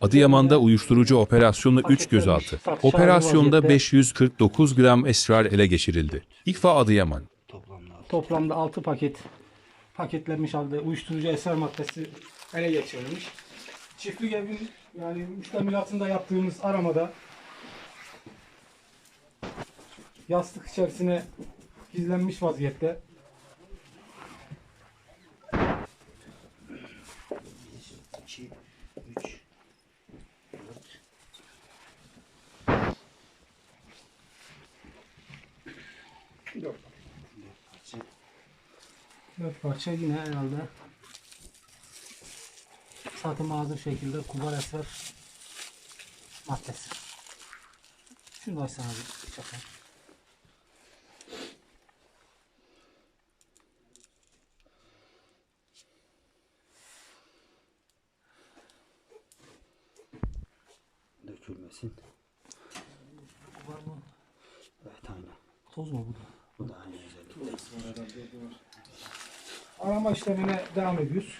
Adıyaman'da uyuşturucu operasyonu 3 gözaltı. Operasyonda 549 gram esrar ele geçirildi. İKFA Adıyaman. Toplamda 6 paket paketlenmiş halde uyuşturucu eser maddesi ele geçirilmiş. Çiftlik evin yani müştemilatında yaptığımız aramada yastık içerisine gizlenmiş vaziyette. İki, Dört. Parça. Dört parça yine herhalde satım hazır şekilde kubar esrar maddesi. Şunu da sana bir çakayım. Dökülmesin. Kubar mı? Evet aynen. Toz mu bu da? Bu da aynı özellikte. Arama işlemine devam ediyoruz.